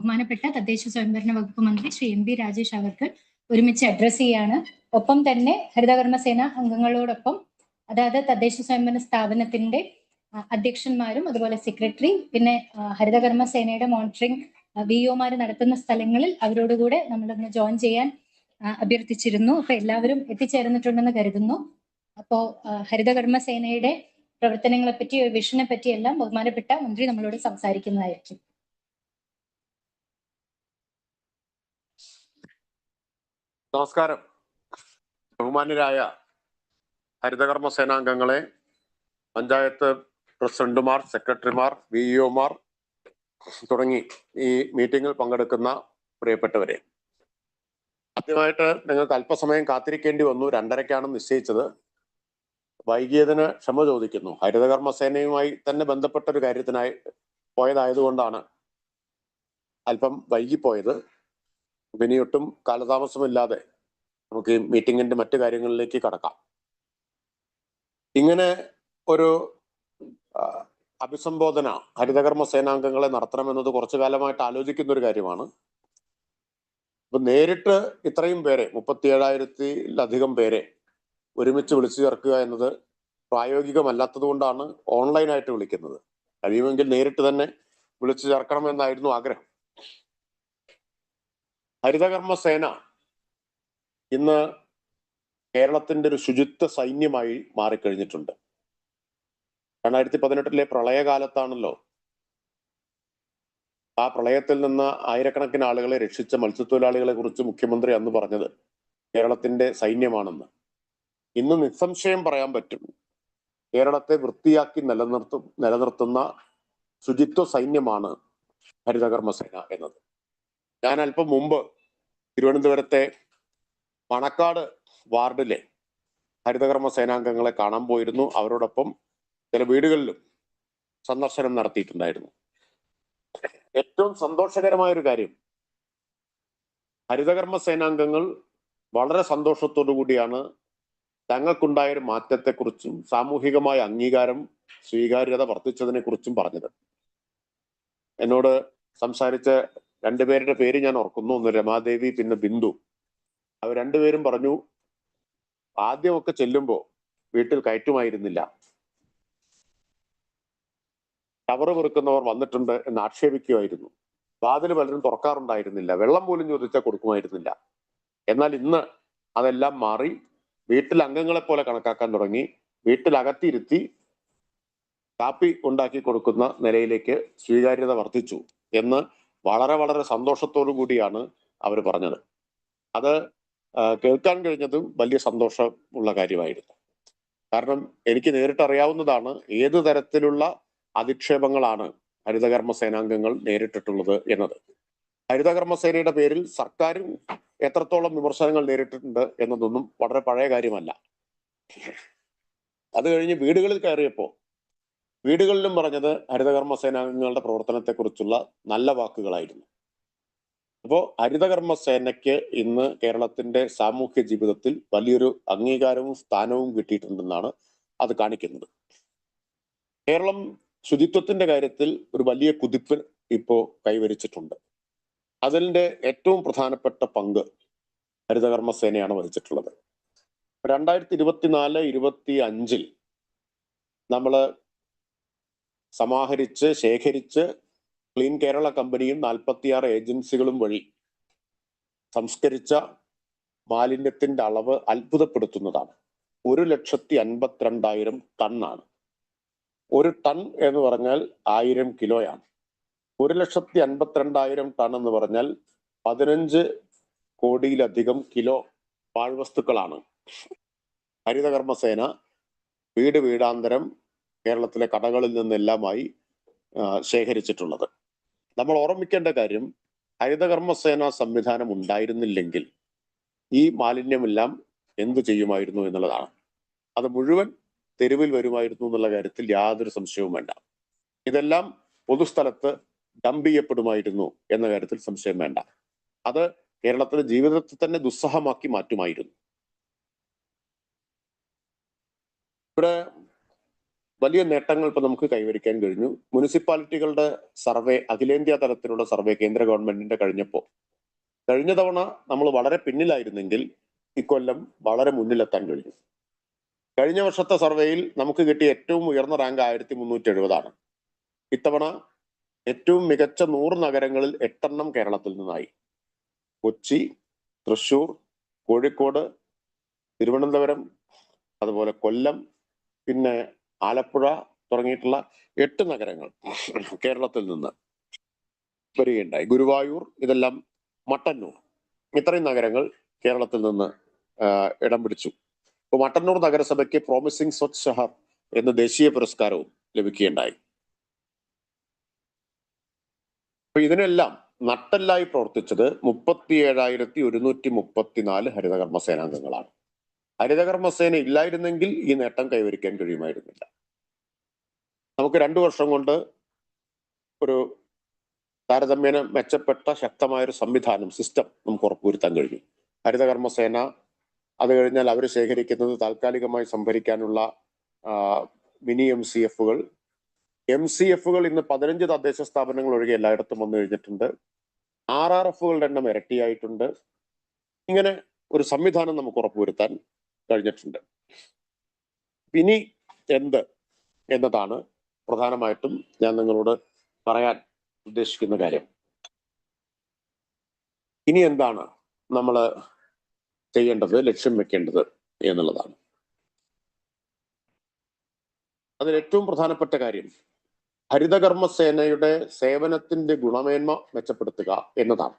ബഹുമാനപ്പെട്ട തദ്ദേശ സ്വയംഭരണ വകുപ്പ് മന്ത്രി ശ്രീ എം ബി രാജേഷ് അവർക്ക് ഒരുമിച്ച് അഡ്രസ് ചെയ്യാണ്. ഒപ്പം തന്നെ ഹരിതകർമ്മസേന അംഗങ്ങളോടൊപ്പം അതായത് തദ്ദേശ സ്വയംഭരണ സ്ഥാപനത്തിന്റെ അധ്യക്ഷന്മാരും അതുപോലെ സെക്രട്ടറി പിന്നെ ഹരിതകർമ്മ സേനയുടെ മോണിറ്ററിംഗ് വി ഒമാര് നടത്തുന്ന സ്ഥലങ്ങളിൽ അവരോടുകൂടെ നമ്മളൊന്ന് ജോയിൻ ചെയ്യാൻ അഭ്യർത്ഥിച്ചിരുന്നു. അപ്പൊ എല്ലാവരും എത്തിച്ചേർന്നിട്ടുണ്ടെന്ന് കരുതുന്നു. അപ്പോ ഹരിതകർമ്മ സേനയുടെ പ്രവർത്തനങ്ങളെ പറ്റി വിഷനെ പറ്റി എല്ലാം ബഹുമാനപ്പെട്ട മന്ത്രി നമ്മളോട് സംസാരിക്കുന്നതായിരിക്കും. നമസ്കാരം. ബഹുമാന്യരായ ഹരിതകർമ്മ സേനാംഗങ്ങളെ പഞ്ചായത്ത് പ്രസിഡന്റുമാർ സെക്രട്ടറിമാർ വി ഇഒമാർ തുടങ്ങി ഈ മീറ്റിംഗിൽ പങ്കെടുക്കുന്ന പ്രിയപ്പെട്ടവരെ. ആദ്യമായിട്ട് നിങ്ങൾക്ക് അല്പസമയം കാത്തിരിക്കേണ്ടി വന്നു. രണ്ടരയ്ക്കാണ് നിശ്ചയിച്ചത്. വൈകിയതിന് ക്ഷമ ചോദിക്കുന്നു. ഹരിതകർമ്മ സേനയുമായി തന്നെ ബന്ധപ്പെട്ട ഒരു കാര്യത്തിനായി പോയതായതുകൊണ്ടാണ് അല്പം വൈകിപ്പോയത്. ഇനി ഒട്ടും കാലതാമസമില്ലാതെ നമുക്ക് മീറ്റിംഗിന്റെ മറ്റു കാര്യങ്ങളിലേക്ക് കടക്കാം. ഇങ്ങനെ ഒരു അഭിസംബോധന ഹരിതകർമ്മ സേനാംഗങ്ങളെ നടത്തണമെന്നത് കുറച്ചു കാലമായിട്ട് ആലോചിക്കുന്ന ഒരു കാര്യമാണ്. അപ്പൊ നേരിട്ട് ഇത്രയും പേരെ മുപ്പത്തി ഏഴായിരത്തിലധികം പേരെ ഒരുമിച്ച് വിളിച്ചു ചേർക്കുക എന്നത് പ്രായോഗികമല്ലാത്തത് കൊണ്ടാണ് ഓൺലൈനായിട്ട് വിളിക്കുന്നത്. കഴിയുമെങ്കിൽ നേരിട്ട് തന്നെ വിളിച്ചു ചേർക്കണമെന്നായിരുന്നു ആഗ്രഹം. ഹരിതകർമ്മ സേന ഇന്ന് കേരളത്തിന്റെ ഒരു ശുചിത്വ സൈന്യമായി മാറിക്കഴിഞ്ഞിട്ടുണ്ട്. രണ്ടായിരത്തി പതിനെട്ടിലെ പ്രളയകാലത്താണല്ലോ ആ പ്രളയത്തിൽ നിന്ന് ആയിരക്കണക്കിന് ആളുകളെ രക്ഷിച്ച മത്സ്യത്തൊഴിലാളികളെ കുറിച്ച് മുഖ്യമന്ത്രി അന്ന് പറഞ്ഞത് കേരളത്തിന്റെ സൈന്യമാണെന്ന്. ഇന്ന് നിസ്സംശയം പറയാൻ പറ്റും കേരളത്തെ വൃത്തിയാക്കി നിലനിർത്തും നിലനിർത്തുന്ന ശുചിത്വ സൈന്യമാണ് ഹരിതകർമ്മസേന എന്നത്. ഞാൻ അല്പം മുമ്പ് തിരുവനന്തപുരത്തെ പണക്കാട് വാർഡിലെ ഹരിതകർമ്മ സേനാംഗങ്ങളെ കാണാൻ പോയിരുന്നു. അവരോടൊപ്പം ചില വീടുകളിലും സന്ദർശനം നടത്തിയിട്ടുണ്ടായിരുന്നു. ഏറ്റവും സന്തോഷകരമായ ഒരു കാര്യം ഹരിതകർമ്മ സേനാംഗങ്ങൾ വളരെ സന്തോഷത്തോടു കൂടിയാണ് തങ്ങൾക്കുണ്ടായ ഒരു മാറ്റത്തെക്കുറിച്ചും സാമൂഹികമായ അംഗീകാരം സ്വീകാര്യത വർദ്ധിച്ചതിനെ കുറിച്ചും പറഞ്ഞത്. എന്നോട് സംസാരിച്ച രണ്ടുപേരുടെ പേര് ഞാൻ ഓർക്കുന്നു. ഒന്ന് രമാദേവി പിന്നെ ബിന്ദു. അവർ രണ്ടുപേരും പറഞ്ഞു ആദ്യമൊക്കെ ചെല്ലുമ്പോ വീട്ടിൽ കയറ്റുമായിരുന്നില്ല. ടവറ് വെറുക്കുന്നവർ വന്നിട്ടുണ്ട് എന്ന് ആക്ഷേപിക്കുമായിരുന്നു. വാതിൽ പലരും തുറക്കാറുണ്ടായിരുന്നില്ല. വെള്ളം പോലും ചോദിച്ചാൽ കൊടുക്കുമായിരുന്നില്ല. എന്നാൽ ഇന്ന് അതെല്ലാം മാറി വീട്ടിൽ അംഗങ്ങളെ പോലെ കണക്കാക്കാൻ തുടങ്ങി. വീട്ടിലകത്തിരുത്തി കാപ്പി ഉണ്ടാക്കി കൊടുക്കുന്ന നിലയിലേക്ക് സ്വീകാര്യത വർദ്ധിച്ചു എന്ന് വളരെ വളരെ സന്തോഷത്തോടു കൂടിയാണ് അവർ പറഞ്ഞത്. അത് കേൾക്കാൻ കഴിഞ്ഞതും വലിയ സന്തോഷമുള്ള കാര്യമായിരുന്നു. കാരണം എനിക്ക് നേരിട്ട് അറിയാവുന്നതാണ് ഏത് തരത്തിലുള്ള അധിക്ഷേപങ്ങളാണ് ഹരിതകർമ്മ സേനാംഗങ്ങൾ നേരിട്ടിട്ടുള്ളത് എന്നത്. ഹരിതകർമ്മ സേനയുടെ പേരിൽ സർക്കാരും എത്രത്തോളം വിമർശനങ്ങൾ നേരിട്ടിട്ടുണ്ട് എന്നതൊന്നും വളരെ പഴയ കാര്യമല്ല. അത് കഴിഞ്ഞ് വീടുകളിൽ കയറിയപ്പോ വീടുകളിലും പറഞ്ഞത് ഹരിതകർമ്മ സേനാംഗങ്ങളുടെ പ്രവർത്തനത്തെക്കുറിച്ചുള്ള നല്ല വാക്കുകളായിരുന്നു. അപ്പോ ഹരിതകർമ്മ സേനയ്ക്ക് ഇന്ന് കേരളത്തിന്റെ സാമൂഹ്യ ജീവിതത്തിൽ വലിയൊരു അംഗീകാരവും സ്ഥാനവും കിട്ടിയിട്ടുണ്ടെന്നാണ് അത് കാണിക്കുന്നത്. കേരളം ശുചിത്വത്തിന്റെ കാര്യത്തിൽ ഒരു വലിയ കുതിപ്പ് ഇപ്പോ കൈവരിച്ചിട്ടുണ്ട്. അതിന്റെ ഏറ്റവും പ്രധാനപ്പെട്ട പങ്ക് ഹരിതകർമ്മ സേനയാണ് വഹിച്ചിട്ടുള്ളത്. രണ്ടായിരത്തി ഇരുപത്തിനാല് ഇരുപത്തി അഞ്ചിൽ നമ്മൾ സമാഹരിച്ച് ശേഖരിച്ച് ക്ലീൻ കേരള കമ്പനിയും നാൽപ്പത്തിയാറ് ഏജൻസികളും വഴി സംസ്കരിച്ച മാലിന്യത്തിന്റെ അളവ് അത്ഭുതപ്പെടുത്തുന്നതാണ്. ഒരു ലക്ഷത്തി അൻപത്തിരണ്ടായിരം ടണ്ണാണ്. ഒരു ടൺ എന്ന് പറഞ്ഞാൽ ആയിരം കിലോയാണ്. ഒരു ലക്ഷത്തി അൻപത്തിരണ്ടായിരം ടൺ എന്ന് പറഞ്ഞാൽ പതിനഞ്ച് കോടിയിലധികം കിലോ പാഴ്വസ്തുക്കളാണ്. ഹരിതകർമ്മസേന വീട് വീടാന്തരം കേരളത്തിലെ കടകളിൽ നിന്നെല്ലാമായി ശേഖരിച്ചിട്ടുള്ളത്. നമ്മൾ ഓർമ്മിക്കേണ്ട കാര്യം ഹരിതകർമ്മസേന സംവിധാനം ഉണ്ടായിരുന്നില്ലെങ്കിൽ ഈ മാലിന്യമെല്ലാം എന്തു ചെയ്യുമായിരുന്നു എന്നുള്ളതാണ്. അത് മുഴുവൻ തെരുവിൽ വരുമായിരുന്നു എന്നുള്ള കാര്യത്തിൽ യാതൊരു സംശയവും വേണ്ട. ഇതെല്ലാം പൊതുസ്ഥലത്ത് ഡംപ് ചെയ്യപ്പെടുമായിരുന്നു എന്ന കാര്യത്തിൽ സംശയം വേണ്ട. അത് കേരളത്തിലെ ജീവിതത്തെ തന്നെ ദുസ്സഹമാക്കി മാറ്റുമായിരുന്നു. ഇവിടെ വലിയ നേട്ടങ്ങൾ ഇപ്പൊ നമുക്ക് കൈവരിക്കാൻ കഴിഞ്ഞു. മുനിസിപ്പാലിറ്റികളുടെ സർവേ അഖിലേന്ത്യാ തലത്തിലുള്ള സർവേ കേന്ദ്ര ഗവൺമെന്റിന്റെ കഴിഞ്ഞപ്പോ കഴിഞ്ഞ തവണ നമ്മൾ വളരെ പിന്നിലായിരുന്നെങ്കിൽ ഇക്കൊല്ലം വളരെ മുന്നിലെത്താൻ കഴിഞ്ഞു. കഴിഞ്ഞ വർഷത്തെ സർവേയിൽ നമുക്ക് കിട്ടിയ ഏറ്റവും ഉയർന്ന റാങ്ക് ആയിരത്തി മുന്നൂറ്റി എഴുപതാണ് ഇത്തവണ ഏറ്റവും മികച്ച നൂറ് നഗരങ്ങളിൽ എട്ടെണ്ണം കേരളത്തിൽ നിന്നായി. കൊച്ചി തൃശൂർ കോഴിക്കോട് തിരുവനന്തപുരം അതുപോലെ കൊല്ലം പിന്നെ ആലപ്പുഴ തുടങ്ങിയിട്ടുള്ള എട്ട് നഗരങ്ങൾ കേരളത്തിൽ നിന്ന് വരികയുണ്ടായി. ഗുരുവായൂർ ഇതെല്ലാം മട്ടന്നൂർ. ഇത്രയും നഗരങ്ങൾ കേരളത്തിൽ നിന്ന് ഇടം പിടിച്ചു. അപ്പൊ മട്ടന്നൂർ നഗരസഭയ്ക്ക് പ്രോമിസിംഗ് സ്വച്ഛ് ഷഹർ എന്ന ദേശീയ പുരസ്കാരവും ലഭിക്കുകയുണ്ടായി. അപ്പൊ ഇതിനെല്ലാം നട്ടെല്ലായി പ്രവർത്തിച്ചത് മുപ്പത്തി ഏഴായിരത്തി ഒരുന്നൂറ്റി മുപ്പത്തിനാല് ഹരിതകർമ്മ സേനാംഗങ്ങളാണ്. ഹരിതകർമ്മസേന ഇല്ലായിരുന്നെങ്കിൽ ഈ നേട്ടം കൈവരിക്കാൻ കഴിയുമായിരുന്നില്ല. നമുക്ക് രണ്ടു വർഷം കൊണ്ട് ഒരു താരതമ്യേന മെച്ചപ്പെട്ട ശക്തമായ ഒരു സംവിധാനം സിസ്റ്റം നമുക്ക് ഉറപ്പുവരുത്താൻ കഴിഞ്ഞു ഹരിതകർമ്മസേന അത് കഴിഞ്ഞാൽ അവർ ശേഖരിക്കുന്നത് താൽക്കാലികമായി സംഭരിക്കാനുള്ള മിനി എം സി എഫുകൾ എം സി എഫുകൾ ഇന്ന് പതിനഞ്ച് തദ്ദേശ സ്ഥാപനങ്ങൾ ഒഴികെ എല്ലായിടത്തും വന്നു കഴിഞ്ഞിട്ടുണ്ട്. ആർ ആർ എഫുകളുടെ എണ്ണം ഇരട്ടിയായിട്ടുണ്ട്. ഇങ്ങനെ ഒരു സംവിധാനം നമുക്ക് ഉറപ്പുവരുത്താൻ കഴിഞ്ഞിട്ടുണ്ട് ഇനി എന്ത് എന്നതാണ് പ്രധാനമായിട്ടും ഞാൻ നിങ്ങളോട് പറയാൻ ഉദ്ദേശിക്കുന്ന കാര്യം. ഇനി എന്താണ് നമ്മൾ ചെയ്യേണ്ടത് ലക്ഷ്യം വെക്കേണ്ടത് എന്നുള്ളതാണ്. അതിൽ ഏറ്റവും പ്രധാനപ്പെട്ട കാര്യം ഹരിതകർമ്മ സേനയുടെ സേവനത്തിന്റെ ഗുണമേന്മ മെച്ചപ്പെടുത്തുക എന്നതാണ്.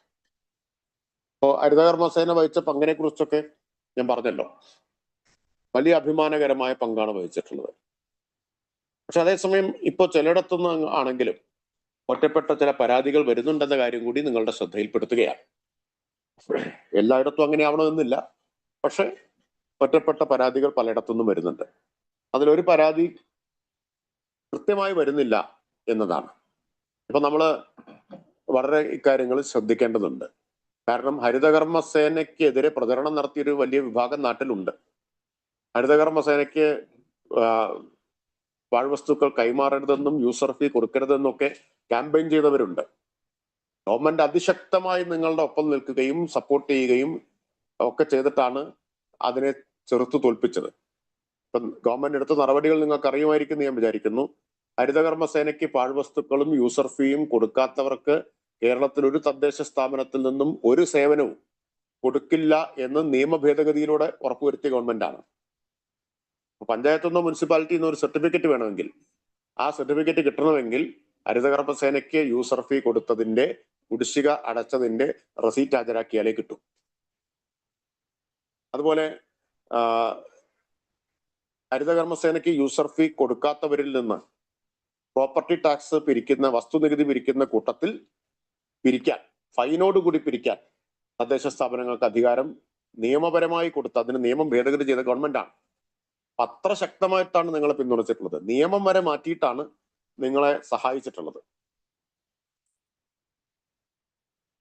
അപ്പോൾ ഹരിതകർമ്മ സേന വഹിച്ച പങ്കിനെ കുറിച്ചൊക്കെ ഞാൻ പറഞ്ഞല്ലോ. വലിയ അഭിമാനകരമായ പങ്കാണ് വഹിച്ചിട്ടുള്ളത്. പക്ഷെ അതേസമയം ഇപ്പോൾ ചിലയിടത്തുനിന്ന് ആണെങ്കിലും ഒറ്റപ്പെട്ട ചില പരാതികൾ വരുന്നുണ്ടെന്ന കാര്യം കൂടി നിങ്ങളുടെ ശ്രദ്ധയിൽപ്പെടുത്തുകയാണ്. എല്ലായിടത്തും അങ്ങനെ ആവണമെന്നില്ല പക്ഷെ ഒറ്റപ്പെട്ട പരാതികൾ പലയിടത്തുനിന്നും വരുന്നുണ്ട്. അതിലൊരു പരാതി കൃത്യമായി വരുന്നില്ല എന്നതാണ്. ഇപ്പൊ നമ്മൾ വളരെ ഇക്കാര്യങ്ങൾ ശ്രദ്ധിക്കേണ്ടതുണ്ട്. കാരണം ഹരിതകർമ്മ സേനയ്ക്കെതിരെ പ്രചരണം നടത്തിയൊരു വലിയ വിഭാഗം നാട്ടിലുണ്ട്. ഹരിതകർമ്മ സേനയ്ക്ക് ആ, പാഴ്വസ്തുക്കൾ കൈമാറരുതെന്നും യൂസർ ഫീ കൊടുക്കരുതെന്നും ഒക്കെ ക്യാമ്പയിൻ ചെയ്തവരുണ്ട്. ഗവൺമെന്റ് അതിശക്തമായി നിങ്ങളുടെ ഒപ്പം നിൽക്കുകയും സപ്പോർട്ട് ചെയ്യുകയും ഒക്കെ ചെയ്തിട്ടാണ് അതിനെ ചെറുത്തു തോൽപ്പിച്ചത്. ഇപ്പം ഗവൺമെന്റ് എടുത്ത നടപടികൾ നിങ്ങൾക്ക് അറിയുമായിരിക്കും ഞാൻ വിചാരിക്കുന്നു. ഹരിതകർമ്മ സേനയ്ക്ക് പാഴ്വസ്തുക്കളും യൂസർ ഫീയും കൊടുക്കാത്തവർക്ക് കേരളത്തിൽ ഒരു തദ്ദേശ സ്ഥാപനത്തിൽ നിന്നും ഒരു സേവനവും കൊടുക്കില്ല എന്ന് നിയമ ഭേദഗതിയിലൂടെ ഉറപ്പുവരുത്തിയ ഗവൺമെന്റാണ് അപ്പൊ മുനിസിപ്പാലിറ്റി മുനിസിപ്പാലിറ്റിയിൽ ഒരു സർട്ടിഫിക്കറ്റ് വേണമെങ്കിൽ ആ സർട്ടിഫിക്കറ്റ് കിട്ടണമെങ്കിൽ ഹരിതകർമ്മ സേനയ്ക്ക് യൂസർ ഫീ കൊടുത്തതിന്റെ കുടിശ്ശിക അടച്ചതിന്റെ റെസീറ്റ് ഹാജരാക്കിയാലേ കിട്ടും. അതുപോലെ ആ, ഹരിതകർമ്മ സേനയ്ക്ക് യൂസർ ഫീ കൊടുക്കാത്തവരിൽ നിന്ന് പ്രോപ്പർട്ടി ടാക്സ് പിരിക്കുന്ന വസ്തുനികുതി പിരിക്കുന്ന കൂട്ടത്തിൽ പിരിക്കാൻ ഫൈനോട് കൂടി പിരിക്കാൻ തദ്ദേശ സ്ഥാപനങ്ങൾക്ക് അധികാരം നിയമപരമായി കൊടുത്ത് അതിന് നിയമം ഭേദഗതി ചെയ്ത ഗവൺമെന്റാണ്. അത്ര ശക്തമായിട്ടാണ് നിങ്ങളെ പിന്തുണച്ചിട്ടുള്ളത്. നിയമം വരെ മാറ്റിയിട്ടാണ് നിങ്ങളെ സഹായിച്ചിട്ടുള്ളത്.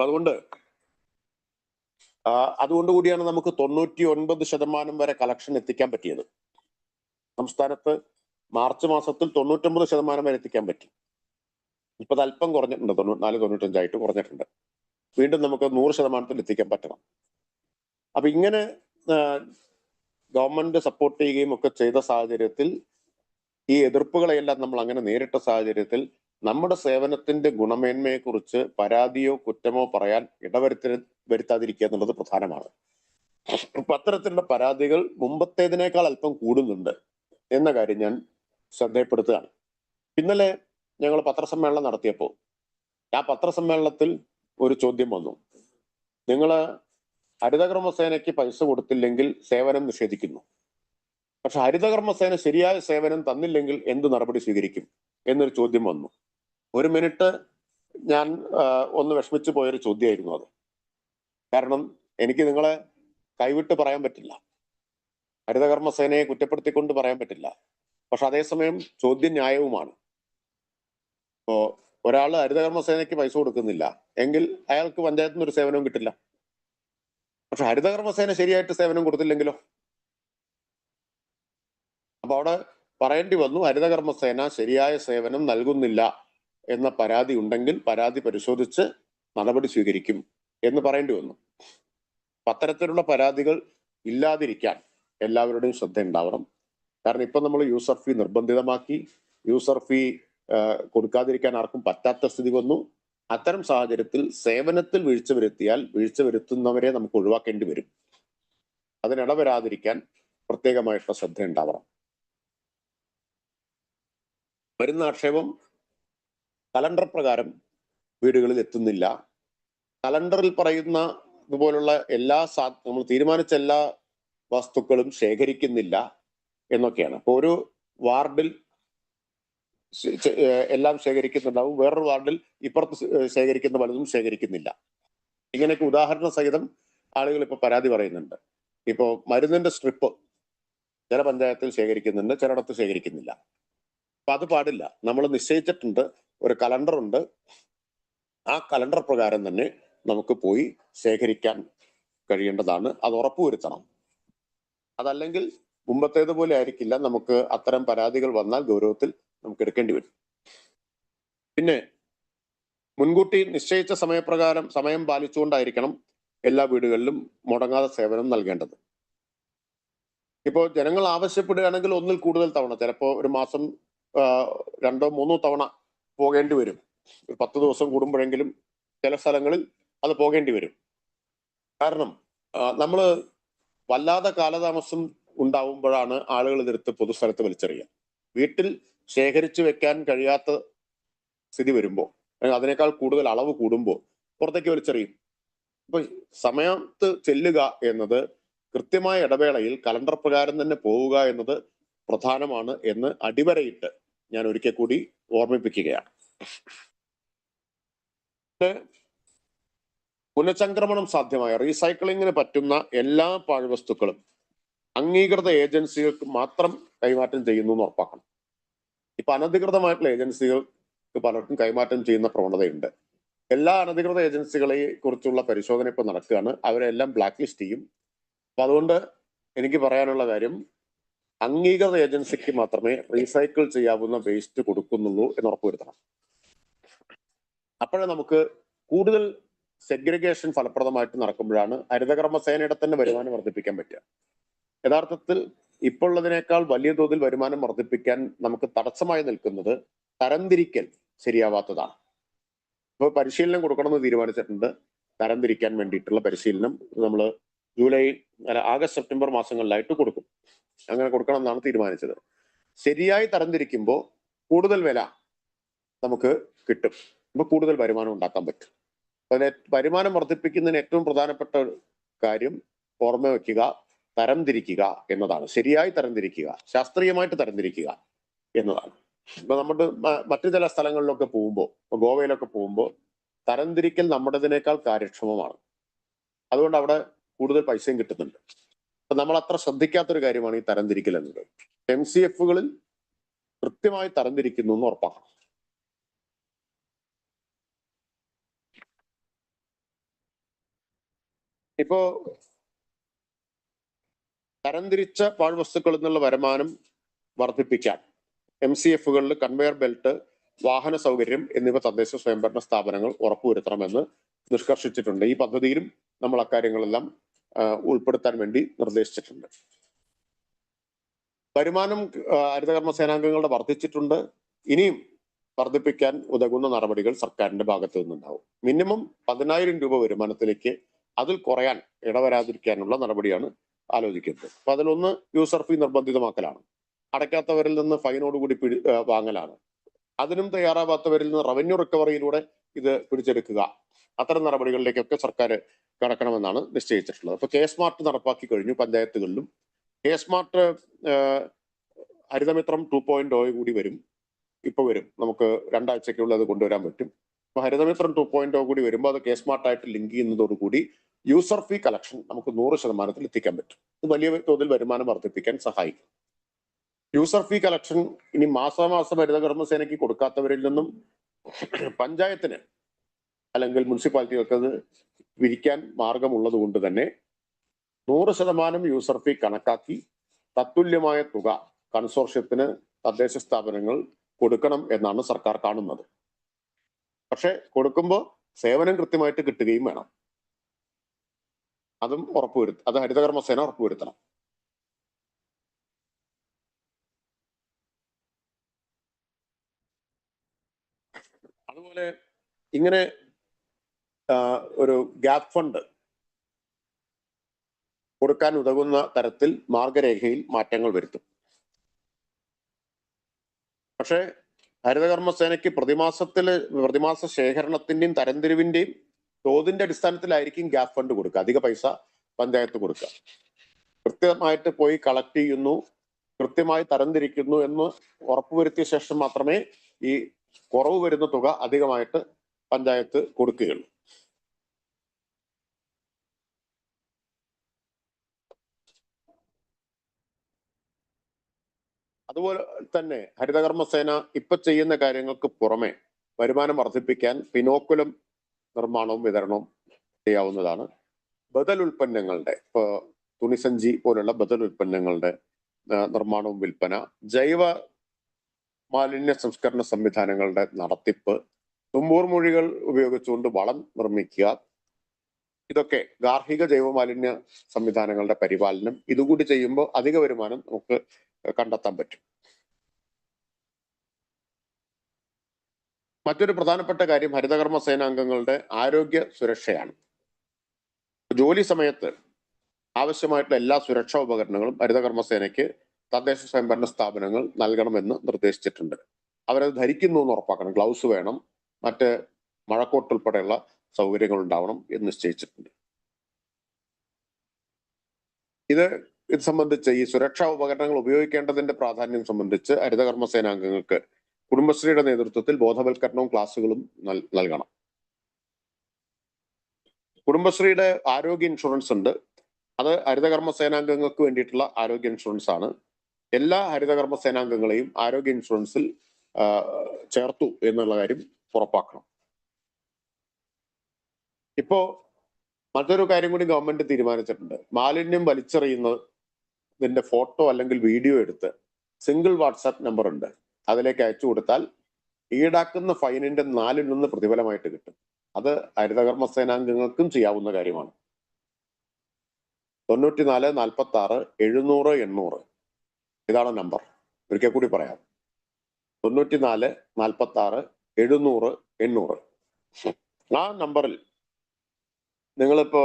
അതുകൊണ്ട് അതുകൊണ്ട് കൂടിയാണ് നമുക്ക് തൊണ്ണൂറ്റി ഒൻപത് ശതമാനം വരെ കളക്ഷൻ എത്തിക്കാൻ പറ്റിയത്. സംസ്ഥാനത്ത് മാർച്ച് മാസത്തിൽ തൊണ്ണൂറ്റൊമ്പത് ശതമാനം വരെ എത്തിക്കാൻ പറ്റി. ഇപ്പൊ അത് അല്പം കുറഞ്ഞിട്ടുണ്ട്. തൊണ്ണൂറ്റിനാല് തൊണ്ണൂറ്റഞ്ചായിട്ട് കുറഞ്ഞിട്ടുണ്ട്. വീണ്ടും നമുക്ക് നൂറ് ശതമാനത്തിൽ എത്തിക്കാൻ പറ്റണം. അപ്പൊ ഇങ്ങനെ ഗവൺമെന്റ് സപ്പോർട്ട് ചെയ്യുകയും ഒക്കെ ചെയ്ത സാഹചര്യത്തിൽ ഈ എതിർപ്പുകളെയെല്ലാം നമ്മൾ അങ്ങനെ നേരിട്ട സാഹചര്യത്തിൽ നമ്മുടെ സേവനത്തിന്റെ ഗുണമേന്മയെക്കുറിച്ച് പരാതിയോ കുറ്റമോ പറയാൻ ഇടവരുത്തി വരുത്താതിരിക്കുക എന്നുള്ളത് പ്രധാനമാണ്. അപ്പൊ അത്തരത്തിലുള്ള പരാതികൾ മുമ്പത്തേതിനേക്കാൾ അല്പം കൂടുന്നുണ്ട് എന്ന കാര്യം ഞാൻ ശ്രദ്ധയപ്പെടുത്തുകയാണ്. ഇന്നലെ ഞങ്ങൾ പത്രസമ്മേളനം നടത്തിയപ്പോൾ ആ പത്രസമ്മേളനത്തിൽ ഒരു ചോദ്യം വന്നു. നിങ്ങൾ ഹരിതകർമ്മ സേനയ്ക്ക് പൈസ കൊടുത്തില്ലെങ്കിൽ സേവനം നിഷേധിക്കുന്നു. പക്ഷെ ഹരിതകർമ്മസേന ശരിയായ സേവനം തന്നില്ലെങ്കിൽ എന്ത് നടപടി സ്വീകരിക്കും എന്നൊരു ചോദ്യം വന്നു. ഒരു മിനിറ്റ് ഞാൻ ഒന്ന് വിഷമിച്ചു പോയൊരു ചോദ്യമായിരുന്നു അത്. കാരണം എനിക്ക് നിങ്ങളെ കൈവിട്ട് പറയാൻ പറ്റില്ല. ഹരിതകർമ്മസേനയെ കുറ്റപ്പെടുത്തിക്കൊണ്ട് പറയാൻ പറ്റില്ല. പക്ഷെ അതേസമയം ചോദ്യം ന്യായവുമാണ്. ഇപ്പോ ഒരാൾ ഹരിതകർമ്മസേനയ്ക്ക് പൈസ കൊടുക്കുന്നില്ല. എങ്കിൽ അയാൾക്ക് പഞ്ചായത്തിൽ നിന്ന് ഒരു സേവനവും കിട്ടില്ല. പക്ഷെ ഹരിതകർമ്മ സേന ശരിയായിട്ട് സേവനം കൊടുത്തില്ലെങ്കിലോ? അപ്പൊ അവിടെ പറയേണ്ടി വന്നു ഹരിതകർമ്മസേന ശരിയായ സേവനം നൽകുന്നില്ല എന്ന പരാതി ഉണ്ടെങ്കിൽ പരാതി പരിശോധിച്ച് നടപടി സ്വീകരിക്കും എന്ന് പറയേണ്ടി വന്നു. അത്തരത്തിലുള്ള പരാതികൾ ഇല്ലാതിരിക്കാൻ എല്ലാവരുടെയും ശ്രദ്ധ ഉണ്ടാവണം. കാരണം ഇപ്പൊ നമ്മൾ യൂസർ ഫീ നിർബന്ധിതമാക്കി യൂസർ ഫീ കൊടുക്കാതിരിക്കാൻ ആർക്കും പറ്റാത്ത സ്ഥിതി വന്നു. അത്തരം സാഹചര്യത്തിൽ സേവനത്തിൽ വീഴ്ച വരുത്തിയാൽ വീഴ്ച വരുത്തുന്നവരെ നമുക്ക് ഒഴിവാക്കേണ്ടി വരും. അതിനിടവരാതിരിക്കാൻ പ്രത്യേകമായിട്ടുള്ള ശ്രദ്ധ ഉണ്ടാവണം വരുന്ന ആക്ഷേപം കലണ്ടർ പ്രകാരം വീടുകളിൽ എത്തുന്നില്ല. കലണ്ടറിൽ പറയുന്ന ഇതുപോലുള്ള എല്ലാ സാ നമ്മൾ തീരുമാനിച്ച എല്ലാ വസ്തുക്കളും ശേഖരിക്കുന്നില്ല എന്നൊക്കെയാണ്. അപ്പോൾ ഒരു വാർഡിൽ എല്ലാം ശേഖരിക്കുന്നുണ്ടാവും. വേറൊരു വാർഡിൽ ഇപ്പുറത്ത് ശേഖരിക്കുന്ന പലതും ശേഖരിക്കുന്നില്ല. ഇങ്ങനെയൊക്കെ ഉദാഹരണ സഹിതം ആളുകൾ ഇപ്പൊ പരാതി പറയുന്നുണ്ട്. ഇപ്പോ മരുന്നിന്റെ സ്ട്രിപ്പ് ചില പഞ്ചായത്തിൽ ശേഖരിക്കുന്നുണ്ട് ചിലയിടത്ത് ശേഖരിക്കുന്നില്ല. അപ്പൊ അത് പാടില്ല. നമ്മൾ നിശ്ചയിച്ചിട്ടുണ്ട് ഒരു കലണ്ടർ ഉണ്ട്. ആ കലണ്ടർ പ്രകാരം തന്നെ നമുക്ക് പോയി ശേഖരിക്കാൻ കഴിയേണ്ടതാണ്. അത് ഉറപ്പുവരുത്തണം. അതല്ലെങ്കിൽ മുമ്പത്തേതുപോലെ ആയിരിക്കില്ല. നമുക്ക് അത്തരം പരാതികൾ വന്നാൽ ഗൗരവത്തിൽ നമുക്ക് എടുക്കേണ്ടി വരും. പിന്നെ മുൻകൂട്ടി നിശ്ചയിച്ച സമയപ്രകാരം സമയം പാലിച്ചുകൊണ്ടായിരിക്കണം എല്ലാ വീടുകളിലും മുടങ്ങാതെ സേവനം നൽകേണ്ടത്. ഇപ്പോൾ ജനങ്ങൾ ആവശ്യപ്പെടുകയാണെങ്കിൽ ഒന്നിൽ കൂടുതൽ തവണ ചിലപ്പോൾ ഒരു മാസം രണ്ടോ മൂന്നോ തവണ പോകേണ്ടി വരും. ഒരു പത്ത് ദിവസം കൂടുമ്പോഴെങ്കിലും ചില സ്ഥലങ്ങളിൽ അത് പോകേണ്ടി വരും. കാരണം നമ്മൾ വല്ലാതെ കാലതാമസം ഉണ്ടാവുമ്പോഴാണ് ആളുകൾ ഇതെടുത്ത് പൊതുസ്ഥലത്ത് വലിച്ചെറിയുക. വീട്ടിൽ ശേഖരിച്ചു വെക്കാൻ കഴിയാത്ത സ്ഥിതി വരുമ്പോൾ അതിനേക്കാൾ കൂടുതൽ അളവ് കൂടുമ്പോൾ പുറത്തേക്ക് വലിച്ചെറിയും. അപ്പൊ സമയത്ത് ചെല്ലുക എന്നത് കൃത്യമായ ഇടവേളയിൽ കലണ്ടർ പ്രകാരം തന്നെ പോവുക എന്നത് പ്രധാനമാണ് എന്ന് അടിവരയിട്ട് ഞാൻ ഒരിക്കൽ കൂടി ഓർമ്മിപ്പിക്കുകയാണ്. പുനഃചംക്രമണം സാധ്യമായ റീസൈക്ലിങ്ങിന് പറ്റുന്ന എല്ലാ പാഴ്വസ്തുക്കളും അംഗീകൃത ഏജൻസികൾക്ക് മാത്രം കൈമാറ്റം ചെയ്യുന്നു എന്ന് ഉറപ്പാക്കണം. ഇപ്പൊ അനധികൃതമായിട്ടുള്ള ഏജൻസികൾക്ക് പലർക്കും കൈമാറ്റം ചെയ്യുന്ന പ്രവണതയുണ്ട്. എല്ലാ അനധികൃത ഏജൻസികളെ കുറിച്ചുള്ള പരിശോധന ഇപ്പൊ നടക്കുകയാണ്. അവരെല്ലാം ബ്ലാക്ക് ലിസ്റ്റ് ചെയ്യും. അപ്പൊ അതുകൊണ്ട് എനിക്ക് പറയാനുള്ള കാര്യം അംഗീകൃത ഏജൻസിക്ക് മാത്രമേ റീസൈക്കിൾ ചെയ്യാവുന്ന വേസ്റ്റ് കൊടുക്കുന്നുള്ളൂ എന്ന് ഉറപ്പുവരുത്തണം. അപ്പോഴേ നമുക്ക് കൂടുതൽ സെഗ്രിഗേഷൻ ഫലപ്രദമായിട്ട് നടക്കുമ്പോഴാണ് ഹരിതകർമ്മ സേനയുടെ തന്നെ വരുമാനം വർദ്ധിപ്പിക്കാൻ പറ്റുക. യഥാർത്ഥത്തിൽ ഇപ്പോൾ ഉള്ളതിനേക്കാൾ വലിയ തോതിൽ വരുമാനം വർദ്ധിപ്പിക്കാൻ നമുക്ക് തടസ്സമായി നിൽക്കുന്നത് തരംതിരിക്കൽ ശരിയാവാത്തതാണ്. ഇപ്പോൾ പരിശീലനം കൊടുക്കണമെന്ന് തീരുമാനിച്ചിട്ടുണ്ട്. തരംതിരിക്കാൻ വേണ്ടിയിട്ടുള്ള പരിശീലനം നമ്മൾ ജൂലൈ അല്ല ആഗസ്റ്റ് സെപ്റ്റംബർ മാസങ്ങളിലായിട്ട് കൊടുക്കും. അങ്ങനെ കൊടുക്കണം എന്നാണ് തീരുമാനിച്ചത്. ശരിയായി തരംതിരിക്കുമ്പോൾ കൂടുതൽ വില നമുക്ക് കിട്ടും. അപ്പൊ കൂടുതൽ വരുമാനം ഉണ്ടാക്കാൻ പറ്റും. അപ്പൊ വരുമാനം വർദ്ധിപ്പിക്കുന്നതിന് ഏറ്റവും പ്രധാനപ്പെട്ട കാര്യം ഓർമ്മ വെക്കുക തരംതിരിക്കുക എന്നതാണ്. ശരിയായി തരംതിരിക്കുക ശാസ്ത്രീയമായിട്ട് തരംതിരിക്കുക എന്നതാണ്. ഇപ്പൊ നമ്മുടെ മറ്റു ചില സ്ഥലങ്ങളിലൊക്കെ പോകുമ്പോൾ ഗോവയിലൊക്കെ പോകുമ്പോൾ തരംതിരിക്കൽ നമ്മുടേതിനേക്കാൾ കാര്യക്ഷമമാണ്. അതുകൊണ്ട് അവിടെ കൂടുതൽ പൈസയും കിട്ടുന്നുണ്ട്. അപ്പൊ നമ്മൾ അത്ര ശ്രദ്ധിക്കാത്തൊരു കാര്യമാണ് ഈ തരംതിരിക്കൽ എന്നത്. എം സി എഫുകളിൽ കൃത്യമായി തരംതിരിക്കുന്നു എന്ന് ഉറപ്പാക്കണം. ഇപ്പോ തരംതിരിച്ച പാഴ്വസ്തുക്കളിൽ നിന്നുള്ള വരുമാനം വർദ്ധിപ്പിക്കാൻ എം സി എഫുകളിൽ കൺവെയർ ബെൽറ്റ് വാഹന സൗകര്യം എന്നിവ തദ്ദേശ സ്വയംഭരണ സ്ഥാപനങ്ങൾ ഉറപ്പുവരുത്തണമെന്ന് നിഷ്കർഷിച്ചിട്ടുണ്ട്. ഈ പദ്ധതിയിലും നമ്മൾ അക്കാര്യങ്ങളെല്ലാം ഉൾപ്പെടുത്താൻ വേണ്ടി നിർദ്ദേശിച്ചിട്ടുണ്ട്. വരുമാനം ഹരിതകർമ്മ സേനാംഗങ്ങളുടെ വർദ്ധിച്ചിട്ടുണ്ട്. ഇനിയും വർദ്ധിപ്പിക്കാൻ ഉതകുന്ന നടപടികൾ സർക്കാരിന്റെ ഭാഗത്തു നിന്നുണ്ടാവും. മിനിമം പതിനായിരം രൂപ വരുമാനത്തിലേക്ക് അതിൽ കുറയാൻ ഇടവരാതിരിക്കാനുള്ള നടപടിയാണ് ആലോചിക്കുന്നത് അപ്പൊ അതിലൊന്ന് യൂസർ ഫീ നിർബന്ധിതമാക്കലാണ്. അടയ്ക്കാത്തവരിൽ നിന്ന് ഫൈനോടുകൂടി പിടി വാങ്ങലാണ്. അതിനും തയ്യാറാവാത്തവരിൽ നിന്ന് റവന്യൂ റിക്കവറിയിലൂടെ ഇത് പിടിച്ചെടുക്കുക. അത്തരം നടപടികളിലേക്കൊക്കെ സർക്കാർ കടക്കണമെന്നാണ് നിശ്ചയിച്ചിട്ടുള്ളത്. അപ്പൊ കെ സ്മാർട്ട് നടപ്പാക്കി കഴിഞ്ഞു പഞ്ചായത്തുകളിലും. K smart Harithamithram two point O കൂടി വരും. ഇപ്പൊ വരും. നമുക്ക് രണ്ടാഴ്ചക്കുള്ളിൽ അത് കൊണ്ടുവരാൻ പറ്റും. അപ്പൊ ഹരിതമിത്രം ടു പോയിന്റ് ഓ കൂടി വരുമ്പോൾ അത് കെ സ്മാർട്ടായിട്ട് ലിങ്ക് ചെയ്യുന്നതോടുകൂടി യൂസർ ഫീ കളക്ഷൻ നമുക്ക് നൂറ് ശതമാനത്തിൽ എത്തിക്കാൻ പറ്റും. ഇത് വലിയ തോതിൽ വരുമാനം വർദ്ധിപ്പിക്കാൻ സഹായിക്കും. യൂസർ ഫീ കളക്ഷൻ ഇനി മാസാമാസം ഹരിതകർമ്മസേനയ്ക്ക് കൊടുക്കാത്തവരിൽ നിന്നും പഞ്ചായത്തിന് അല്ലെങ്കിൽ മുനിസിപ്പാലിറ്റികൾക്ക് വിരിക്കാൻ മാർഗമുള്ളത് കൊണ്ട് തന്നെ നൂറ് ശതമാനം യൂസർ ഫീ കണക്കാക്കി തത്തുല്യമായ തുക കൺസോർഷ്യത്തിന് തദ്ദേശ സ്ഥാപനങ്ങൾ കൊടുക്കണം എന്നാണ് സർക്കാർ കാണുന്നത്. പക്ഷെ കൊടുക്കുമ്പോൾ സേവനം കൃത്യമായിട്ട് കിട്ടുകയും വേണം. അതും ഉറപ്പുവരുത്തും അത് ഹരിതകർമ്മസേന ഉറപ്പുവരുത്തണം. അതുപോലെ ഇങ്ങനെ ഒരു ഗ്യാപ് ഫണ്ട് കൊടുക്കാൻ ഉതകുന്ന തരത്തിൽ മാർഗരേഖയിൽ മാറ്റങ്ങൾ വരുത്തും. പക്ഷേ ഹരിതകർമ്മസേനയ്ക്ക് പ്രതിമാസത്തിൽ പ്രതിമാസ ശേഖരണത്തിന്റെയും തരംതിരിവിന്റെയും തോതിന്റെ അടിസ്ഥാനത്തിലായിരിക്കും ഗ്യാപ് ഫണ്ട് കൊടുക്കുക. അധിക പൈസ പഞ്ചായത്ത് കൊടുക്കുക. കൃത്യമായിട്ട് പോയി കളക്ട് ചെയ്യുന്നു. കൃത്യമായി തരംതിരിക്കുന്നു എന്ന് ഉറപ്പുവരുത്തിയ ശേഷം മാത്രമേ ഈ കുറവ് വരുന്ന തുക അധികമായിട്ട് പഞ്ചായത്ത് കൊടുക്കുകയുള്ളൂ. അതുപോലെ തന്നെ ഹരിതകർമ്മസേന ഇപ്പൊ ചെയ്യുന്ന കാര്യങ്ങൾക്ക് പുറമെ വരുമാനം വർദ്ധിപ്പിക്കാൻ പിനോക്കുലം നിർമ്മാണവും വിതരണവും ചെയ്യാവുന്നതാണ്. ബദൽ ഉൽപ്പന്നങ്ങളുടെ ഇപ്പോൾ തുണിസഞ്ചി പോലുള്ള ബദൽ ഉൽപ്പന്നങ്ങളുടെ നിർമ്മാണവും വിൽപ്പന ജൈവ മാലിന്യ സംസ്കരണ സംവിധാനങ്ങളുടെ നടത്തിപ്പ് തുമ്പൂർ മൊഴികൾ ഉപയോഗിച്ചുകൊണ്ട് വളം നിർമ്മിക്കുക ഇതൊക്കെ ഗാർഹിക ജൈവ മാലിന്യ സംവിധാനങ്ങളുടെ പരിപാലനം ഇതുകൂടി ചെയ്യുമ്പോൾ അധിക വരുമാനം നമുക്ക് കണ്ടെത്താൻ പറ്റും. മറ്റൊരു പ്രധാനപ്പെട്ട കാര്യം ഹരിതകർമ്മ സേനാംഗങ്ങളുടെ ആരോഗ്യ സുരക്ഷയാണ്. ജോലി സമയത്ത് ആവശ്യമായിട്ടുള്ള എല്ലാ സുരക്ഷാ ഉപകരണങ്ങളും ഹരിതകർമ്മ സേനയ്ക്ക് തദ്ദേശ സ്വയംഭരണ സ്ഥാപനങ്ങൾ നൽകണമെന്ന് നിർദ്ദേശിച്ചിട്ടുണ്ട്. അവരത് ധരിക്കുന്നു എന്ന് ഉറപ്പാക്കണം. ഗ്ലൗസ് വേണം മറ്റ് മഴക്കോട്ട് ഉൾപ്പെടെയുള്ള സൗകര്യങ്ങൾ ഉണ്ടാവണം എന്ന് നിശ്ചയിച്ചിട്ടുണ്ട്. ഇത് ഇത് സംബന്ധിച്ച് ഈ സുരക്ഷാ ഉപകരണങ്ങൾ ഉപയോഗിക്കേണ്ടതിന്റെ പ്രാധാന്യം സംബന്ധിച്ച് ഹരിതകർമ്മ സേനാംഗങ്ങൾക്ക് കുടുംബശ്രീയുടെ നേതൃത്വത്തിൽ ബോധവൽക്കരണവും ക്ലാസ്സുകളും നൽ- നൽകണം. കുടുംബശ്രീയുടെ ആരോഗ്യ ഇൻഷുറൻസ് ഉണ്ട്. അത് ഹരിതകർമ്മ സേനാംഗങ്ങൾക്ക് വേണ്ടിയിട്ടുള്ള ആരോഗ്യ ഇൻഷുറൻസ് ആണ് എല്ലാ ഹരിതകർമ്മ സേനാംഗങ്ങളെയും ആരോഗ്യ ഇൻഷുറൻസിൽ ചേർത്തു എന്നുള്ള കാര്യം ഉറപ്പാക്കണം. ഇപ്പോ മറ്റൊരു കാര്യം കൂടി ഗവൺമെന്റ് തീരുമാനിച്ചിട്ടുണ്ട്. മാലിന്യം വലിച്ചെറിയുന്നതിന്റെ ഫോട്ടോ അല്ലെങ്കിൽ വീഡിയോ എടുത്ത് സിംഗിൾ വാട്സാപ്പ് നമ്പർ ഉണ്ട് അതിലേക്ക് അയച്ചു കൊടുത്താൽ ഈടാക്കുന്ന ഫൈനിന്റെ നാലിലൊന്ന് പ്രതിഫലമായിട്ട് കിട്ടും. അത് ഹരിതകർമ്മ സേനാംഗങ്ങൾക്കും ചെയ്യാവുന്ന കാര്യമാണ്. തൊണ്ണൂറ്റിനാല് നാൽപ്പത്തി ആറ് എഴുന്നൂറ് എണ്ണൂറ്. ഇതാണ് നമ്പർ. ഒരിക്കൽ കൂടി പറയാം. തൊണ്ണൂറ്റിനാല് നാൽപ്പത്തി ആറ് എഴുന്നൂറ് എണ്ണൂറ്. ആ നമ്പറിൽ നിങ്ങളിപ്പോ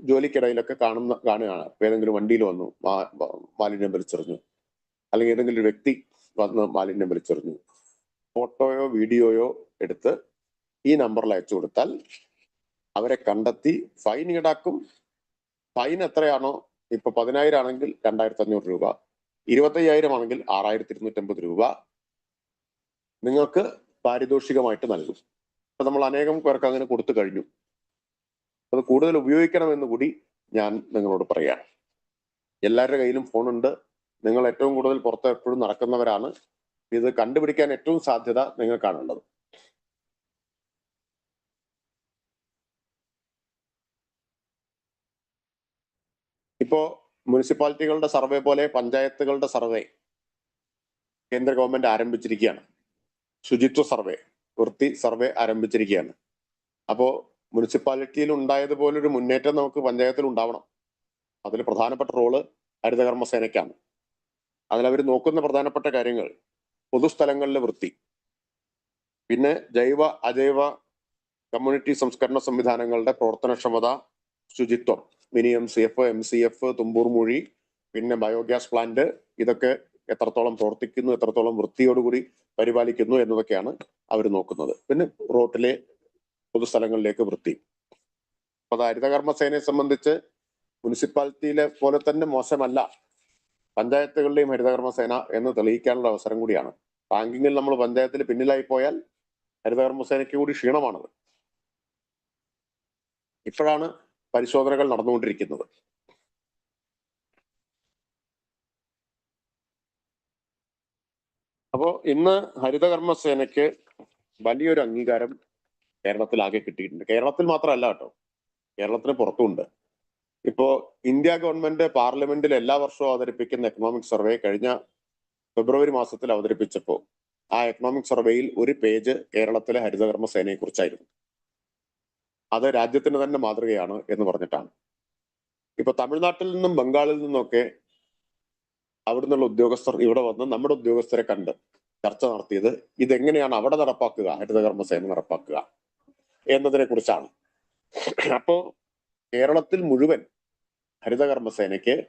ജോലിക്കിടയിലൊക്കെ കാണുന്ന കാണുകയാണ്. ഏതെങ്കിലും വണ്ടിയിൽ വന്നു മാലിന്യം വലിച്ചെറിഞ്ഞു. അല്ലെങ്കിൽ ഏതെങ്കിലും ഒരു വ്യക്തി വന്ന് മാലിന്യം വലിച്ചെറിഞ്ഞു. ഫോട്ടോയോ വീഡിയോയോ എടുത്ത് ഈ നമ്പറിൽ അയച്ചു കൊടുത്താൽ അവരെ കണ്ടെത്തി ഫൈൻ ഈടാക്കും. ഫൈൻ എത്രയാണോ? ഇപ്പൊ പതിനായിരം ആണെങ്കിൽ രണ്ടായിരത്തി അഞ്ഞൂറ് രൂപ. ഇരുപത്തയ്യായിരം ആണെങ്കിൽ ആറായിരത്തി ഇരുന്നൂറ്റമ്പത് രൂപ. നിങ്ങൾക്ക് പാരിതോഷികമായിട്ട് നൽകും. അപ്പൊ നമ്മൾ അനേകം പേർക്ക് അങ്ങനെ കൊടുത്തു കഴിഞ്ഞു. അത് കൂടുതൽ ഉപയോഗിക്കണമെന്ന് കൂടി ഞാൻ നിങ്ങളോട് പറയാം. എല്ലാവരുടെ കയ്യിലും ഫോണുണ്ട്. നിങ്ങൾ ഏറ്റവും കൂടുതൽ പുറത്ത് എപ്പോഴും നടക്കുന്നവരാണ്. ഇത് കണ്ടുപിടിക്കാൻ ഏറ്റവും സാധ്യത നിങ്ങൾക്കാണുള്ളത്. ഇപ്പോ മുനിസിപ്പാലിറ്റികളുടെ സർവേ പോലെ പഞ്ചായത്തുകളുടെ സർവേ കേന്ദ്ര ഗവൺമെന്റ് ആരംഭിച്ചിരിക്കുകയാണ്. ശുചിത്വ സർവേ വൃത്തി സർവേ ആരംഭിച്ചിരിക്കുകയാണ്. അപ്പോ മുനിസിപ്പാലിറ്റിയിൽ ഉണ്ടായതുപോലൊരു മുന്നേറ്റം നമുക്ക് പഞ്ചായത്തിൽ ഉണ്ടാവണം. അതിൽ പ്രധാനപ്പെട്ട റോൾ ഹരിതകർമ്മ സേനയ്ക്കാണ് അതിലവർ നോക്കുന്ന പ്രധാനപ്പെട്ട കാര്യങ്ങൾ. പൊതുസ്ഥലങ്ങളിലെ വൃത്തി. പിന്നെ ജൈവ അജൈവ കമ്മ്യൂണിറ്റി സംസ്കരണ സംവിധാനങ്ങളുടെ പ്രവർത്തനക്ഷമത ശുചിത്വം. Mini M C F M C F Thumboormuzhi പിന്നെ ബയോഗ്യാസ് പ്ലാന്റ്. ഇതൊക്കെ എത്രത്തോളം പ്രവർത്തിക്കുന്നു എത്രത്തോളം വൃത്തിയോടുകൂടി പരിപാലിക്കുന്നു എന്നതൊക്കെയാണ് അവർ നോക്കുന്നത്. പിന്നെ റോട്ടിലെ പൊതുസ്ഥലങ്ങളിലേക്ക് വൃത്തി. അപ്പൊ അത് ഹരിതകർമ്മ സേനയെ സംബന്ധിച്ച് മുനിസിപ്പാലിറ്റിയിലെ പോലെ തന്നെ മോശമല്ല. പഞ്ചായത്തുകളുടെയും ഹരിതകർമ്മ സേന എന്ന് തെളിയിക്കാനുള്ള അവസരം കൂടിയാണ്. റാങ്കിങ്ങിൽ നമ്മൾ പഞ്ചായത്തിൽ പിന്നിലായി പോയാൽ ഹരിതകർമ്മ സേനയ്ക്ക് കൂടി ക്ഷീണമാണത്. ഇപ്പോഴാണ് പരിശോധനകൾ നടന്നുകൊണ്ടിരിക്കുന്നത്. അപ്പോ ഇന്ന് ഹരിതകർമ്മ സേനയ്ക്ക് വലിയൊരു അംഗീകാരം കേരളത്തിലാകെ കിട്ടിയിട്ടുണ്ട്. കേരളത്തിൽ മാത്രമല്ല കേട്ടോ. കേരളത്തിന് പുറത്തുമുണ്ട് ഇപ്പോ ഇന്ത്യ ഗവൺമെന്റ് പാർലമെന്റിൽ എല്ലാ വർഷവും അവതരിപ്പിക്കുന്ന എക്കണോമിക് സർവേ കഴിഞ്ഞ ഫെബ്രുവരി മാസത്തിൽ അവതരിപ്പിച്ചപ്പോൾ ആ എക്കണോമിക് സർവേയിൽ ഒരു പേജ് കേരളത്തിലെ ഹരിതകർമ്മ സേനയെ കുറിച്ചായിരുന്നു അത് രാജ്യത്തിന് തന്നെ മാതൃകയാണ് എന്ന് പറഞ്ഞിട്ടാണ്. ഇപ്പൊ തമിഴ്നാട്ടിൽ നിന്നും ബംഗാളിൽ നിന്നൊക്കെ അവിടുന്നുള്ള ഉദ്യോഗസ്ഥർ ഇവിടെ വന്ന് നമ്മുടെ ഉദ്യോഗസ്ഥരെ കണ്ട് ചർച്ച നടത്തിയത് ഇതെങ്ങനെയാണ് അവിടെ നടപ്പാക്കുക ഹരിതകർമ്മ സേന നടപ്പാക്കുക എന്നതിനെ കുറിച്ചാണ് അപ്പോ കേരളത്തിൽ മുഴുവൻ ഹരിതകർമ്മ സേനയ്ക്ക്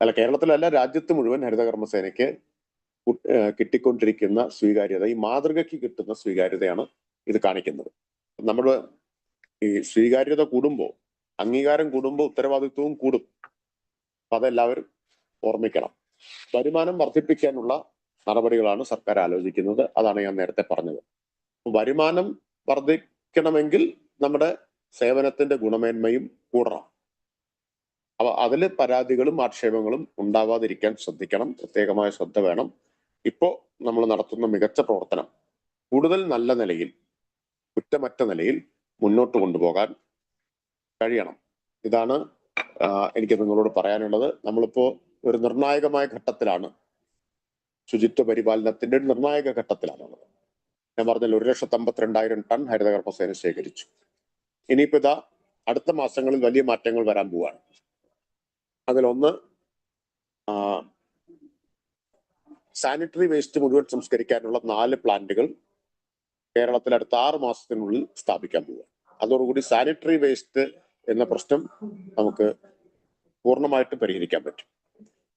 അല്ല കേരളത്തിലല്ല രാജ്യത്ത് മുഴുവൻ ഹരിതകർമ്മസേനയ്ക്ക് കിട്ടിക്കൊണ്ടിരിക്കുന്ന സ്വീകാര്യത ഈ മാതൃകയ്ക്ക് കിട്ടുന്ന സ്വീകാര്യതയാണ് ഇത് കാണിക്കുന്നത്. നമ്മുടെ ഈ സ്വീകാര്യത കൂടുമ്പോൾ അംഗീകാരം കൂടുമ്പോൾ ഉത്തരവാദിത്വവും കൂടും. അതെല്ലാവരും ഓർമ്മിക്കണം. വരുമാനം വർദ്ധിപ്പിക്കാനുള്ള നടപടികളാണ് സർക്കാർ ആലോചിക്കുന്നത്. അതാണ് ഞാൻ നേരത്തെ പറഞ്ഞത്. വരുമാനം വർദ്ധിക്കണമെങ്കിൽ നമ്മുടെ സേവനത്തിന്റെ ഗുണമേന്മയും കൂടണം. അപ്പൊ അതിൽ പരാതികളും ആക്ഷേപങ്ങളും ഉണ്ടാവാതിരിക്കാൻ ശ്രദ്ധിക്കണം. പ്രത്യേകമായ ശ്രദ്ധ വേണം. ഇപ്പോ നമ്മൾ നടത്തുന്ന മികച്ച പ്രവർത്തനം കൂടുതൽ നല്ല നിലയിൽ കുറ്റമറ്റ നിലയിൽ മുന്നോട്ട് കൊണ്ടുപോകാൻ കഴിയണം. ഇതാണ് എനിക്ക് നിങ്ങളോട് പറയാനുള്ളത്. നമ്മളിപ്പോ ഒരു നിർണായകമായ ഘട്ടത്തിലാണ്. ശുചിത്വ പരിപാലനത്തിന്റെ ഒരു നിർണായക ഘട്ടത്തിലാണുള്ളത്. ഞാൻ പറഞ്ഞല്ലോ ഒരു ലക്ഷത്തി അമ്പത്തിരണ്ടായിരം ടൺ ഹരിതകർമ്മസേന ശേഖരിച്ചു. ഇനിയിപ്പോ ഇതാ അടുത്ത മാസങ്ങളിൽ വലിയ മാറ്റങ്ങൾ വരാൻ പോവാണ്. അതിലൊന്ന് സാനിറ്ററി വേസ്റ്റ് മുഴുവൻ സംസ്കരിക്കാനുള്ള നാല് പ്ലാന്റുകൾ കേരളത്തിൽ അടുത്ത ആറ് മാസത്തിനുള്ളിൽ സ്ഥാപിക്കാൻ പോവുക. അതോടുകൂടി സാനിറ്ററി വേസ്റ്റ് എന്ന പ്രശ്നം നമുക്ക് പൂർണമായിട്ട് പരിഹരിക്കാൻ പറ്റും.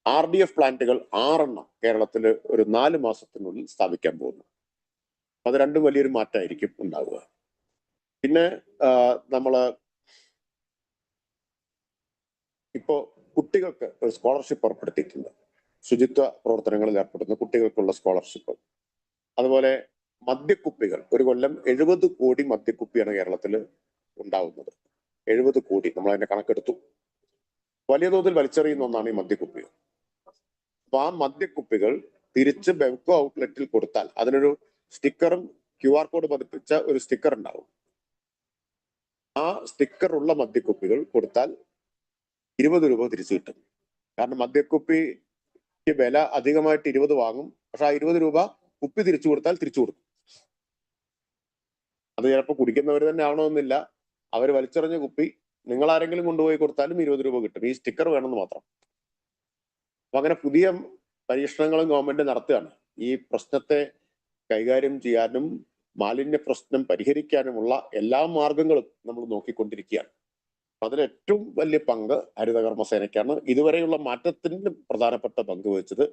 ആർ ഡി എഫ് പ്ലാന്റുകൾ ആറെണ്ണം കേരളത്തിൽ ഒരു നാല് മാസത്തിനുള്ളിൽ സ്ഥാപിക്കാൻ പോകുന്നു. അത് രണ്ടും വലിയൊരു മാറ്റമായിരിക്കും ഉണ്ടാവുക. പിന്നെ നമ്മൾ ഇപ്പോ കുട്ടികൾക്ക് ഒരു സ്കോളർഷിപ്പ് ഏർപ്പെടുത്തിയിട്ടുണ്ട്. ശുചിത്വ പ്രവർത്തനങ്ങളിൽ ഏർപ്പെടുന്ന കുട്ടികൾക്കുള്ള സ്കോളർഷിപ്പ് അതുപോലെ മദ്യക്കുപ്പികൾ ഒരു കൊല്ലം എഴുപത് കോടി മദ്യക്കുപ്പിയാണ് കേരളത്തിൽ ഉണ്ടാവുന്നത്. എഴുപത് കോടി നമ്മൾ അതിന്റെ കണക്കെടുത്തു. വലിയ തോതിൽ വലിച്ചെറിയുന്ന ഒന്നാണ് ഈ മദ്യക്കുപ്പികൾ. അപ്പൊ ആ മദ്യക്കുപ്പികൾ തിരിച്ച് ബെവ്കോ ഔട്ട്ലെറ്റിൽ കൊടുത്താൽ അതിനൊരു സ്റ്റിക്കറും ക്യു ആർ കോഡ് പതിപ്പിച്ച ഒരു സ്റ്റിക്കർ ഉണ്ടാവും. ആ സ്റ്റിക്കർ ഉള്ള മദ്യക്കുപ്പികൾ കൊടുത്താൽ ഇരുപത് രൂപ തിരിച്ചു കിട്ടും. കാരണം മദ്യക്കുപ്പിക്ക് വില അധികമായിട്ട് ഇരുപത് വാങ്ങും. പക്ഷെ ആ ഇരുപത് രൂപ കുപ്പി തിരിച്ചു കൊടുത്താൽ തിരിച്ചു കൊടുക്കും. അത് ചിലപ്പോൾ കുടിക്കുന്നവർ തന്നെ ആവണമെന്നില്ല. അവർ വലിച്ചെറിഞ്ഞ കുപ്പി നിങ്ങൾ ആരെങ്കിലും കൊണ്ടുപോയി കൊടുത്താലും ഇരുപത് രൂപ കിട്ടും. ഈ സ്റ്റിക്കർ വേണമെന്ന് മാത്രം. അപ്പൊ അങ്ങനെ പുതിയ പരീക്ഷണങ്ങളും ഗവൺമെന്റ് നടത്തുകയാണ്. ഈ പ്രശ്നത്തെ കൈകാര്യം ചെയ്യാനും മാലിന്യ പ്രശ്നം പരിഹരിക്കാനുമുള്ള എല്ലാ മാർഗങ്ങളും നമ്മൾ നോക്കിക്കൊണ്ടിരിക്കുകയാണ്. ഏറ്റവും വലിയ പങ്ക് ഹരിതകർമ്മസേനയ്ക്കാണ്. ഇതുവരെയുള്ള മാറ്റത്തിന് പ്രധാനപ്പെട്ട പങ്ക് വഹിച്ചത്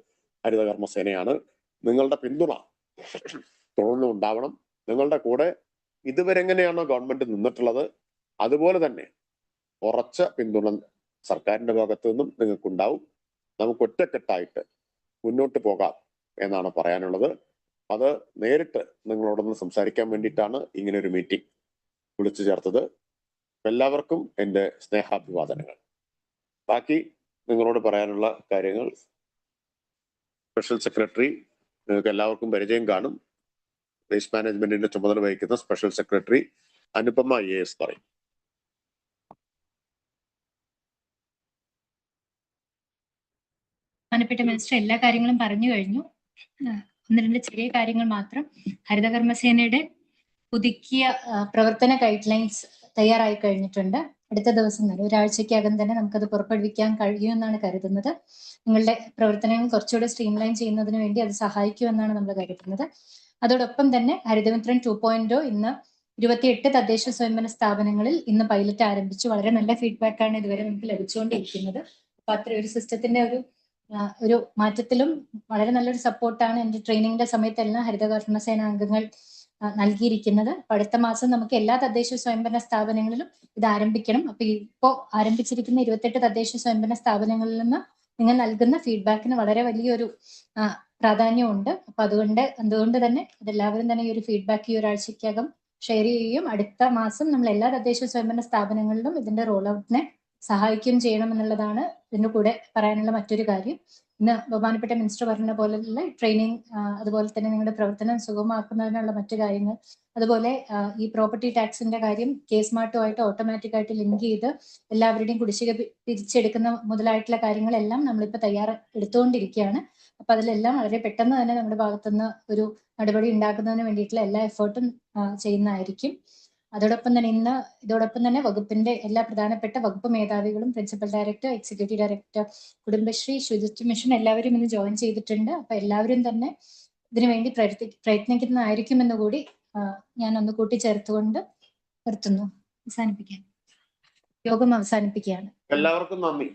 ഹരിതകർമ്മസേനയാണ്. നിങ്ങളുടെ പിന്തുണ തുടർന്നും ഉണ്ടാവണം. നിങ്ങളുടെ കൂടെ ഇതുവരെ എങ്ങനെയാണോ ഗവൺമെന്റ് നിന്നിട്ടുള്ളത് അതുപോലെ തന്നെ ഉറച്ച പിന്തുണ സർക്കാരിന്റെ ഭാഗത്തു നിന്നും നിങ്ങൾക്കുണ്ടാവും. നമുക്ക് ഒറ്റക്കെട്ടായിട്ട് മുന്നോട്ട് പോകാം എന്നാണ് പറയാനുള്ളത്. അത് നേരിട്ട് നിങ്ങളോടൊന്ന് സംസാരിക്കാൻ വേണ്ടിയിട്ടാണ് ഇങ്ങനെ ഒരു മീറ്റിംഗ് വിളിച്ചു ചേർത്തത്. എല്ലാവർക്കും എന്റെ സ്നേഹാഭിവാദനങ്ങൾ. ബാക്കി നിങ്ങളോട് പറയാനുള്ള കാര്യങ്ങൾ സ്പെഷ്യൽ സെക്രട്ടറി നിങ്ങൾക്ക് എല്ലാവർക്കും പരിചയം കാണും. വേസ്റ്റ് മാനേജ്മെന്റിന്റെ ചുമതല വഹിക്കുന്ന special secretary Anupama A S പറയും. ബഹുമാനപ്പെട്ട മിനിസ്റ്റർ എല്ലാ കാര്യങ്ങളും പറഞ്ഞു കഴിഞ്ഞു. ഒന്ന് രണ്ട് ചെറിയ കാര്യങ്ങൾ മാത്രം. ഹരിതകർമ്മസേനയുടെ പുതുക്കിയ പ്രവർത്തന ഗൈഡ് ലൈൻസ് തയ്യാറായി കഴിഞ്ഞിട്ടുണ്ട്. അടുത്ത ദിവസം തന്നെ ഒരാഴ്ചക്കകം തന്നെ നമുക്കത് പുറപ്പെടുവിക്കാൻ കഴിയുമെന്നാണ് കരുതുന്നത്. നിങ്ങളുടെ പ്രവർത്തനങ്ങൾ കുറച്ചുകൂടെ സ്ട്രീംലൈൻ ചെയ്യുന്നതിന് വേണ്ടി അത് സഹായിക്കുമെന്നാണ് നമ്മൾ കരുതുന്നത്. അതോടൊപ്പം തന്നെ ഹരിതമിത്രൻ ടു പോയിന്റ് ഇന്ന് ഇരുപത്തിയെട്ട് തദ്ദേശ സ്വയംഭരണ സ്ഥാപനങ്ങളിൽ ഇന്ന് പൈലറ്റ് ആരംഭിച്ചു. വളരെ നല്ല ഫീഡ്ബാക്കാണ് ഇതുവരെ നമുക്ക് ലഭിച്ചുകൊണ്ടിരിക്കുന്നത്. അപ്പൊ അത്ര ഒരു സിസ്റ്റത്തിന്റെ ഒരു ഒരു മാറ്റത്തിലും വളരെ നല്ലൊരു സപ്പോർട്ടാണ് എന്റെ ട്രെയിനിങ്ങിന്റെ സമയത്തെല്ലാം ഹരിതകർമ്മസേന അംഗങ്ങൾ ആ, നൽകിയിരിക്കുന്നത്. അപ്പൊ അടുത്ത മാസം നമുക്ക് എല്ലാ തദ്ദേശ സ്വയംഭരണ സ്ഥാപനങ്ങളിലും ഇത് ആരംഭിക്കണം. അപ്പൊ ഇപ്പോ ആരംഭിച്ചിരിക്കുന്ന ഇരുപത്തെട്ട് തദ്ദേശ സ്വയംഭരണ സ്ഥാപനങ്ങളിൽ നിന്ന് നിങ്ങൾ നൽകുന്ന ഫീഡ്ബാക്കിന് വളരെ വലിയൊരു പ്രാധാന്യമുണ്ട്. അപ്പൊ അതുകൊണ്ട് അതുകൊണ്ട് തന്നെ അതെല്ലാവരും തന്നെ ഈ ഒരു ഫീഡ്ബാക്ക് ഈ ഒരാഴ്ചക്കകം ഷെയർ ചെയ്യുകയും അടുത്ത മാസം നമ്മൾ എല്ലാ തദ്ദേശ സ്വയംഭരണ സ്ഥാപനങ്ങളിലും ഇതിന്റെ റോൾ ഔട്ടിനെ സഹായിക്കുകയും ചെയ്യണം എന്നുള്ളതാണ് ഇതിന്റെ കൂടെ പറയാനുള്ള മറ്റൊരു കാര്യം. ഇന്ന് ബഹുമാനപ്പെട്ട മിനിസ്റ്റർ പറഞ്ഞ പോലെയുള്ള ട്രെയിനിങ് അതുപോലെ തന്നെ നിങ്ങളുടെ പ്രവർത്തനം സുഗമമാക്കുന്നതിനുള്ള മറ്റു കാര്യങ്ങൾ. അതുപോലെ ഈ പ്രോപ്പർട്ടി ടാക്സിന്റെ കാര്യം കേസ് മാർട്ടുമായിട്ട് ഓട്ടോമാറ്റിക് ആയിട്ട് ലിങ്ക് ചെയ്ത് എല്ലാവരുടെയും കുടിശ്ശിക പിരിച്ചെടുക്കുന്ന മുതലായിട്ടുള്ള കാര്യങ്ങളെല്ലാം നമ്മളിപ്പോൾ തയ്യാർ എടുത്തുകൊണ്ടിരിക്കുകയാണ്. അപ്പൊ അതിലെല്ലാം വളരെ പെട്ടെന്ന് തന്നെ നമ്മുടെ ഭാഗത്തുനിന്ന് ഒരു നടപടി ഉണ്ടാക്കുന്നതിന് വേണ്ടിയിട്ടുള്ള എല്ലാ എഫേർട്ടും ചെയ്യുന്നതായിരിക്കും. അതോടൊപ്പം തന്നെ ഇന്ന് ഇതോടൊപ്പം തന്നെ വകുപ്പിന്റെ എല്ലാ പ്രധാനപ്പെട്ട വകുപ്പ് മേധാവികളും principal director executive director Kudumbashree ശുചിത്വ മിഷൻ എല്ലാവരും ഇന്ന് ജോയിൻ ചെയ്തിട്ടുണ്ട്. അപ്പൊ എല്ലാവരും തന്നെ ഇതിനുവേണ്ടി പ്രയത്നി പ്രയത്നിക്കുന്നതായിരിക്കുമെന്ന് കൂടി ഞാൻ ഒന്ന് കൂട്ടിച്ചേർത്തുകൊണ്ട് നിർത്തുന്നു. അവസാനിപ്പിക്കാൻ യോഗം അവസാനിപ്പിക്കുകയാണ്. എല്ലാവർക്കും നന്ദി.